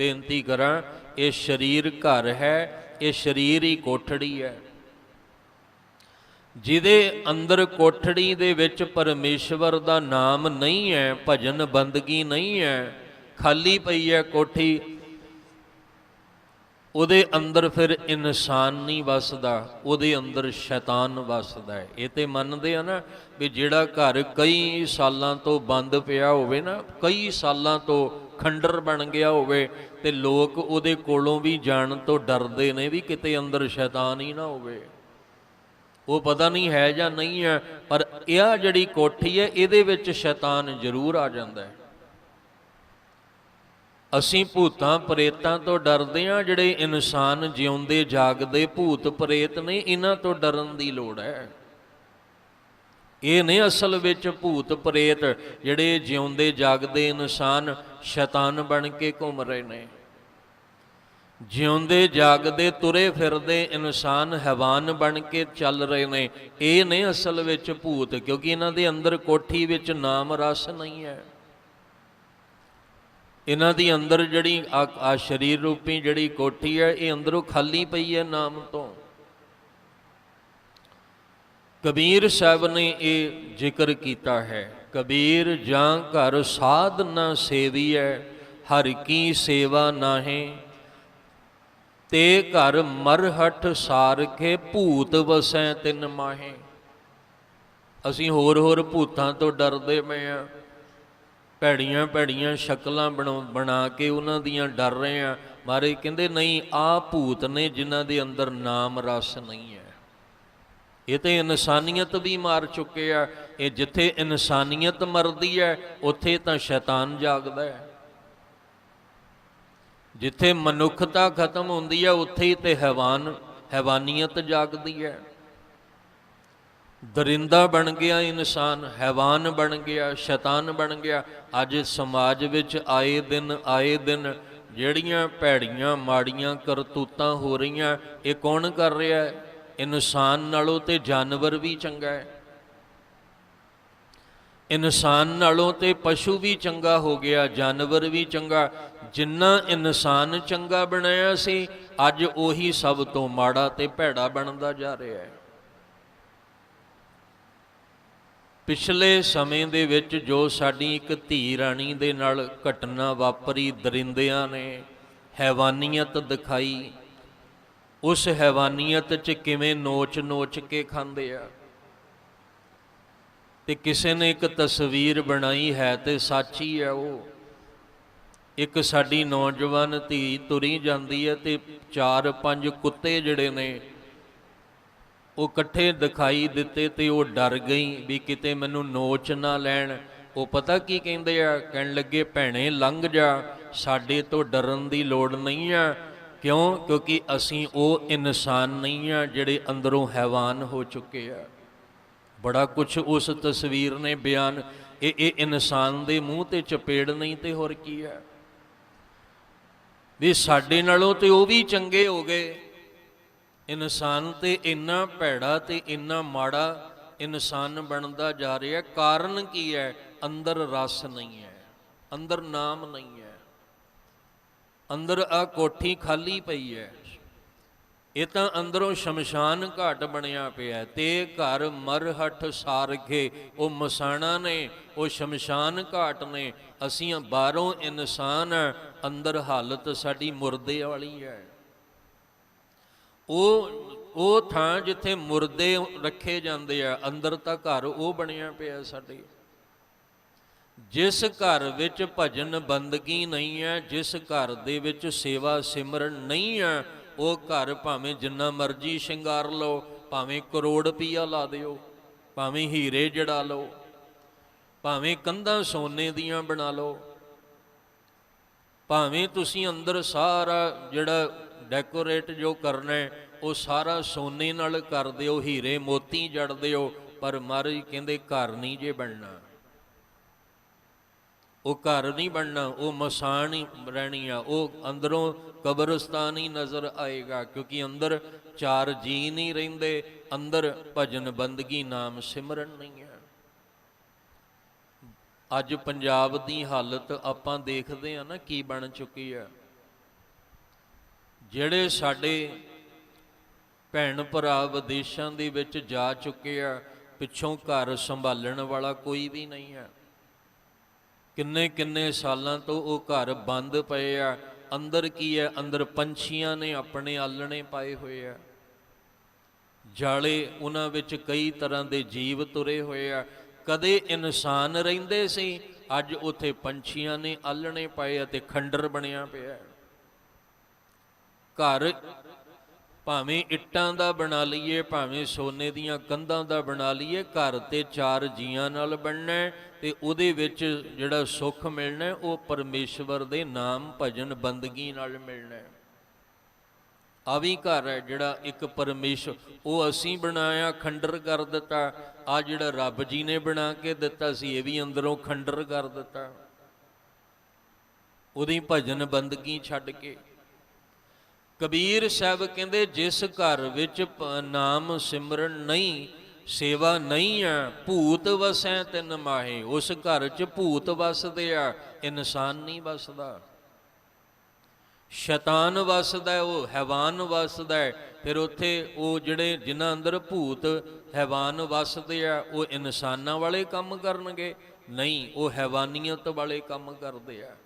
ਬੇਨਤੀ ਕਰਾਂ, ਇਹ ਸਰੀਰ ਘਰ ਹੈ, ਇਹ ਸਰੀਰ ਹੀ ਕੋਠੜੀ ਹੈ। ਜਿਹਦੇ ਅੰਦਰ ਕੋਠੜੀ ਦੇ ਵਿੱਚ ਪਰਮੇਸ਼ਵਰ ਦਾ ਨਾਮ ਨਹੀਂ ਹੈ, ਭਜਨ ਬੰਦਗੀ ਨਹੀਂ ਹੈ, ਖਾਲੀ ਪਈ ਹੈ ਕੋਠੀ, ਉਹਦੇ ਅੰਦਰ ਫਿਰ ਇਨਸਾਨ ਨਹੀਂ ਵਸਦਾ, ਉਹਦੇ ਅੰਦਰ ਸ਼ੈਤਾਨ ਵਸਦਾ ਹੈ। ਇਹ ਤੇ ਮੰਨਦੇ ਆ ਨਾ ਵੀ ਜਿਹੜਾ ਘਰ ਕਈ ਸਾਲਾਂ ਤੋਂ ਬੰਦ ਪਿਆ ਹੋਵੇ ਨਾ, ਕਈ ਸਾਲਾਂ ਤੋਂ ਖੰਡਰ ਬਣ ਗਿਆ ਹੋਵੇ ਤੇ ਲੋਕ ਉਹਦੇ ਕੋਲੋਂ ਵੀ ਜਾਣ ਤੋਂ ਡਰਦੇ ਨੇ ਵੀ ਕਿਤੇ ਅੰਦਰ ਸ਼ੈਤਾਨ ਹੀ ਨਾ ਹੋਵੇ। ਉਹ ਪਤਾ ਨਹੀਂ ਹੈ ਜਾਂ ਨਹੀਂ ਹੈ, ਪਰ ਇਹ ਜਿਹੜੀ ਕੋਠੀ ਹੈ, ਇਹਦੇ ਵਿੱਚ ਸ਼ੈਤਾਨ ਜ਼ਰੂਰ ਆ ਜਾਂਦਾ ਹੈ। ਅਸੀਂ ਭੂਤਾਂ ਪ੍ਰੇਤਾਂ ਤੋਂ ਡਰਦੇ ਹਾਂ, ਜਿਹੜੇ ਇਨਸਾਨ ਜਿਉਂਦੇ, ਜਾਗਦੇ ਭੂਤ ਪ੍ਰੇਤ ਨੇ, ਇਹਨਾਂ ਤੋਂ ਡਰਨ ਦੀ ਲੋੜ ਹੈ। ਇਹ ਨੇ ਅਸਲ ਵਿੱਚ ਭੂਤ ਪ੍ਰੇਤ, ਜਿਹੜੇ ਜਿਉਂਦੇ, ਜਾਗਦੇ ਇਨਸਾਨ ਸ਼ੈਤਾਨ ਬਣ ਕੇ ਘੁੰਮ ਰਹੇ ਨੇ। ਜਿਉਂਦੇ, ਜਾਗਦੇ, ਤੁਰੇ ਫਿਰਦੇ ਇਨਸਾਨ ਹੈਵਾਨ ਬਣ ਕੇ ਚੱਲ ਰਹੇ ਨੇ। ਇਹ ਨਹੀਂ ਅਸਲ ਵਿੱਚ ਭੂਤ, ਕਿਉਂਕਿ ਇਹਨਾਂ ਦੇ ਅੰਦਰ ਕੋਠੀ ਵਿੱਚ ਨਾਮ ਰਸ ਨਹੀਂ ਹੈ। ਇਹਨਾਂ ਦੀ ਅੰਦਰ ਜਿਹੜੀ ਆ ਸਰੀਰ ਰੂਪੀ ਜਿਹੜੀ ਕੋਠੀ ਹੈ, ਇਹ ਅੰਦਰੋਂ ਖਾਲੀ ਪਈ ਹੈ ਨਾਮ ਤੋਂ। ਕਬੀਰ ਸਾਹਿਬ ਨੇ ਇਹ ਜ਼ਿਕਰ ਕੀਤਾ ਹੈ। ਕਬੀਰ ਜਾਂ ਘਰ ਸਾਧ ਨਾ ਸੇਵੀਐ, ਹਰ ਕੀ ਸੇਵਾ ਨਾਹੇ। ਤੇ ਘਰ ਮਰਹਟ ਸਾਰਖੇ ਭੂਤ ਵਸੈ ਤਿਨ ਮਾਹੇ। ਅਸੀਂ ਹੋਰ ਹੋਰ ਭੂਤਾਂ ਤੋਂ ਡਰਦੇ ਪਏ ਆ। ਭੈੜੀਆਂ ਭੈੜੀਆਂ ਸ਼ਕਲਾਂ ਬਣਾਉ- ਬਣਾ ਕੇ ਉਹਨਾਂ ਦੀਆਂ ਡਰ ਰਹੇ ਆ। ਮਾਰੇ ਕਹਿੰਦੇ, ਨਹੀਂ ਆ ਭੂਤ ਨੇ ਜਿਨ੍ਹਾਂ ਦੇ ਅੰਦਰ ਨਾਮ ਰਸ ਨਹੀਂ ਹੈ। ਇਹ ਤੇ ਇਨਸਾਨੀਅਤ ਵੀ ਮਾਰ ਚੁੱਕੇ ਆ। ਇਹ ਜਿੱਥੇ ਇਨਸਾਨੀਅਤ ਮਰਦੀ ਹੈ ਉੱਥੇ ਤਾਂ ਸ਼ੈਤਾਨ ਜਾਗਦਾ ਹੈ ਜਿੱਥੇ ਮਨੁੱਖਤਾ ਖਤਮ ਹੁੰਦੀ ਹੈ ਉੱਥੇ ਹੀ ਤੇ ਹੈਵਾਨ, ਹੈਵਾਨੀਅਤ ਜਾਗਦੀ ਹੈ ਦਰਿੰਦਾ ਬਣ ਗਿਆ ਇਨਸਾਨ, ਹੈਵਾਨ ਬਣ ਗਿਆ, ਸ਼ੈਤਾਨ ਬਣ ਗਿਆ। ਅੱਜ ਸਮਾਜ ਵਿੱਚ ਆਏ ਦਿਨ ਆਏ ਦਿਨ ਜਿਹੜੀਆਂ ਭੈੜੀਆਂ, ਮਾੜੀਆਂ ਕਰਤੂਤਾਂ ਹੋ ਰਹੀਆਂ, ਇਹ ਕੌਣ ਕਰ ਰਿਹਾ ਹੈ ਇਨਸਾਨ ਨਾਲੋਂ ਤੇ ਜਾਨਵਰ ਵੀ ਚੰਗਾ ਹੈ। ਇਨਸਾਨ ਨਾਲੋਂ ਤੇ ਪਸ਼ੂ ਵੀ ਚੰਗਾ ਹੋ ਗਿਆ, ਜਾਨਵਰ ਵੀ ਚੰਗਾ। ਜਿੰਨਾ ਇਨਸਾਨ ਚੰਗਾ ਬਣਾਇਆ ਸੀ, ਅੱਜ ਉਹੀ ਸਭ ਤੋਂ ਮਾੜਾ ਤੇ ਭੈੜਾ ਬਣਦਾ ਜਾ ਰਿਹਾ ਹੈ। ਪਿਛਲੇ ਸਮੇਂ ਦੇ ਵਿੱਚ ਜੋ ਸਾਡੀ ਇੱਕ ਧੀ ਰਾਣੀ ਦੇ ਨਾਲ ਘਟਨਾ ਵਾਪਰੀ, ਦਰਿੰਦਿਆਂ ਨੇ ਹੈਵਾਨੀਅਤ ਦਿਖਾਈ ਉਸ ਹੈਵਾਨੀਅਤ 'ਚ ਕਿਵੇਂ ਨੋਚ-ਨੋਚ ਕੇ ਖਾਂਦੇ ਆ? ਤੇ ਕਿਸੇ ਨੇ ਇੱਕ ਤਸਵੀਰ ਬਣਾਈ ਹੈ ਤੇ ਸੱਚੀ ਹੈ ਉਹ। ਇੱਕ ਸਾਡੀ ਨੌਜਵਾਨ ਧੀ ਤੁਰੀ ਜਾਂਦੀ ਹੈ ਤੇ ਚਾਰ ਪੰਜ ਕੁੱਤੇ ਜਿਹੜੇ ਨੇ, ਉਹ ਇਕੱਠੇ ਦਿਖਾਈ ਦਿੱਤੇ ਤੇ ਉਹ ਡਰ ਗਈ ਵੀ ਕਿਤੇ ਮੈਨੂੰ ਨੋਚ ਨਾ ਲੈਣ। ਉਹ ਪਤਾ ਕੀ ਕਹਿੰਦੇ ਆ? ਕਹਿਣ ਲੱਗੇ, ਭੈਣੇ, ਲੰਘ ਜਾ। ਸਾਡੇ ਤੋਂ ਡਰਨ ਦੀ ਲੋੜ ਨਹੀਂ ਆ। ਕਿਉਂ? ਕਿਉਂਕਿ ਅਸੀਂ ਉਹ ਇਨਸਾਨ ਨਹੀਂ ਆ ਜਿਹੜੇ ਅੰਦਰੋਂ ਹੈਵਾਨ ਹੋ ਚੁੱਕੇ ਆ। ਬੜਾ ਕੁਝ ਉਸ ਤਸਵੀਰ ਨੇ ਬਿਆਨ, ਇਹ ਇਹ ਇਨਸਾਨ ਦੇ ਮੂੰਹ ਤੇ ਚਪੇੜ ਨਹੀਂ ਤੇ ਹੋਰ ਕੀ ਆ? ਵੀ ਸਾਡੇ ਨਾਲੋਂ ਤੇ ਉਹ ਵੀ ਚੰਗੇ ਹੋ ਗਏ। ਇਨਸਾਨ ਤੇ ਇੰਨਾ ਭੈੜਾ ਤੇ ਇੰਨਾ ਮਾੜਾ ਇਨਸਾਨ ਬਣਦਾ ਜਾ ਰਿਹਾ। ਕਾਰਨ ਕੀ ਹੈ? ਅੰਦਰ ਰਸ ਨਹੀਂ ਹੈ, ਅੰਦਰ ਨਾਮ ਨਹੀਂ ਹੈ। ਅੰਦਰ ਆ ਕੋਠੀ ਖਾਲੀ ਪਈ ਹੈ ਇਹ ਤਾਂ ਅੰਦਰੋਂ ਸ਼ਮਸ਼ਾਨ ਘਾਟ ਬਣਿਆ ਪਿਆ ਤੇ ਘਰ ਮਰਹਟ ਸਾਰਖੇ ਉਹ ਮਸਾਣਾ ਨੇ ਉਹ ਸ਼ਮਸ਼ਾਨ ਘਾਟ ਨੇ ਅਸੀਂ ਬਾਹਰੋਂ ਇਨਸਾਨ ਹਾਂ, ਅੰਦਰ ਹਾਲਤ ਸਾਡੀ ਮੁਰਦੇ ਵਾਲੀ ਹੈ ਉਹ ਉਹ ਥਾਂ ਜਿੱਥੇ ਮੁਰਦੇ ਰੱਖੇ ਜਾਂਦੇ ਆ ਅੰਦਰ ਤਾਂ ਘਰ ਉਹ ਬਣਿਆ ਪਿਆ ਸਾਡੇ। ਜਿਸ ਘਰ ਵਿੱਚ ਭਜਨ ਬੰਦਗੀ ਨਹੀਂ ਹੈ, ਜਿਸ ਘਰ ਦੇ ਵਿੱਚ ਸੇਵਾ ਸਿਮਰਨ ਨਹੀਂ ਹੈ, ਉਹ ਘਰ ਭਾਵੇਂ ਜਿੰਨਾ ਮਰਜ਼ੀ ਸ਼ਿੰਗਾਰ ਲਓ, ਭਾਵੇਂ ਕਰੋੜ ਰੁਪਈਆ ਲਾ ਦਿਓ, ਭਾਵੇਂ ਹੀਰੇ ਜੜਾ ਲਓ, ਭਾਵੇਂ ਕੰਧਾਂ ਸੋਨੇ ਦੀਆਂ ਬਣਾ ਲਓ, ਭਾਵੇਂ ਤੁਸੀਂ ਅੰਦਰ ਸਾਰਾ ਜਿਹੜਾ ਡੈਕੋਰੇਟ ਜੋ ਕਰਨਾ ਉਹ ਸਾਰਾ ਸੋਨੇ ਨਾਲ ਕਰ ਦਿਓ, ਹੀਰੇ ਮੋਤੀ ਜੜ ਦਿਓ, ਪਰ ਮਹਾਰਾਜ ਕਹਿੰਦੇ ਘਰ ਨਹੀਂ ਜੇ ਬਣਨਾ। ਉਹ ਘਰ ਨਹੀਂ ਬਣਨਾ, ਉਹ ਮਸਾਨ ਹੀ ਰਹਿਣੀ ਆ। ਉਹ ਅੰਦਰੋਂ ਕਬਰਸਤਾਨ ਹੀ ਨਜ਼ਰ ਆਏਗਾ, ਕਿਉਂਕਿ ਅੰਦਰ ਚਾਰ ਜੀ ਨਹੀਂ ਰਹਿੰਦੇ, ਅੰਦਰ ਭਜਨ ਬੰਦਗੀ ਨਾਮ ਸਿਮਰਨ ਨਹੀਂ ਹੈ। ਅੱਜ ਪੰਜਾਬ ਦੀ ਹਾਲਤ ਆਪਾਂ ਦੇਖਦੇ ਆ ਨਾ ਕੀ ਬਣ ਚੁੱਕੀ ਹੈ। ਜਿਹੜੇ ਸਾਡੇ ਭੈਣ ਭਰਾ ਵਿਦੇਸ਼ਾਂ ਦੇ ਵਿੱਚ ਜਾ ਚੁੱਕੇ ਆ, ਪਿੱਛੋਂ ਘਰ ਸੰਭਾਲਣ ਵਾਲਾ ਕੋਈ ਵੀ ਨਹੀਂ ਹੈ। ਕਿੰਨੇ ਕਿੰਨੇ ਸਾਲਾਂ ਤੋਂ ਉਹ ਘਰ ਬੰਦ ਪਏ ਆ। ਅੰਦਰ ਕੀ ਹੈ? ਅੰਦਰ ਪੰਛੀਆਂ ਨੇ ਆਪਣੇ ਆਲਣੇ ਪਾਏ ਹੋਏ ਆ। ਜਾਲੇ ਉਹਨਾਂ ਵਿੱਚ ਕਈ ਤਰ੍ਹਾਂ ਦੇ ਜੀਵ ਤੁਰੇ ਹੋਏ ਆ। ਕਦੇ ਇਨਸਾਨ ਰਹਿੰਦੇ ਸੀ, ਅੱਜ ਉੱਥੇ ਪੰਛੀਆਂ ਨੇ ਆਲਣੇ ਪਾਏ ਅਤੇ ਖੰਡਰ ਬਣਿਆ ਪਿਆ। ਘਰ ਭਾਵੇਂ ਇੱਟਾਂ ਦਾ ਬਣਾ ਲਈਏ, ਭਾਵੇਂ ਸੋਨੇ ਦੀਆਂ ਕੰਧਾਂ ਦਾ ਬਣਾ ਲਈਏ, ਘਰ ਤੇ ਚਾਰ ਜੀਆਂ ਨਾਲ ਬਣਨਾ ਹੈ ਤੇ ਉਹਦੇ ਵਿੱਚ ਜਿਹੜਾ ਸੁੱਖ ਮਿਲਣਾ ਉਹ ਪਰਮੇਸ਼ਵਰ ਦੇ ਨਾਮ ਭਜਨ ਬੰਦਗੀ ਨਾਲ ਮਿਲਣਾ ਆ ਵੀ ਘਰ ਹੈ ਜਿਹੜਾ ਇੱਕ ਪਰਮੇਸ਼ਰ ਉਹ ਅਸੀਂ ਬਣਾਇਆ, ਖੰਡਰ ਕਰ ਦਿੱਤਾ। ਆ ਜਿਹੜਾ ਰੱਬ ਜੀ ਨੇ ਬਣਾ ਕੇ ਦਿੱਤਾ ਸੀ, ਇਹ ਵੀ ਅੰਦਰੋਂ ਖੰਡਰ ਕਰ ਦਿੱਤਾ। ਉਹਦੀ ਭਜਨ ਬੰਦਗੀ ਛੱਡ ਕੇ ਕਬੀਰ ਸਾਹਿਬ ਕਹਿੰਦੇ, ਜਿਸ ਘਰ ਵਿੱਚ ਨਾਮ ਸਿਮਰਨ ਨਹੀਂ, ਸੇਵਾ ਨਹੀਂ ਆ, ਭੂਤ ਵਸੈ ਤਿਨ ਮਾਹੇ, ਉਸ ਘਰ 'ਚ ਭੂਤ ਵਸਦੇ ਆ, ਇਨਸਾਨ ਨਹੀਂ ਵਸਦਾ। ਸ਼ੈਤਾਨ ਵਸਦਾ, ਉਹ ਹੈਵਾਨ ਵਸਦਾ ਫਿਰ ਉੱਥੇ ਉਹ ਜਿਹੜੇ, ਜਿਨ੍ਹਾਂ ਅੰਦਰ ਭੂਤ, ਹੈਵਾਨ ਵਸਦੇ ਆ, ਉਹ ਇਨਸਾਨਾਂ ਵਾਲੇ ਕੰਮ ਕਰਨਗੇ, ਨਹੀਂ, ਉਹ ਹੈਵਾਨੀਅਤ ਵਾਲੇ ਕੰਮ ਕਰਦੇ ਆ।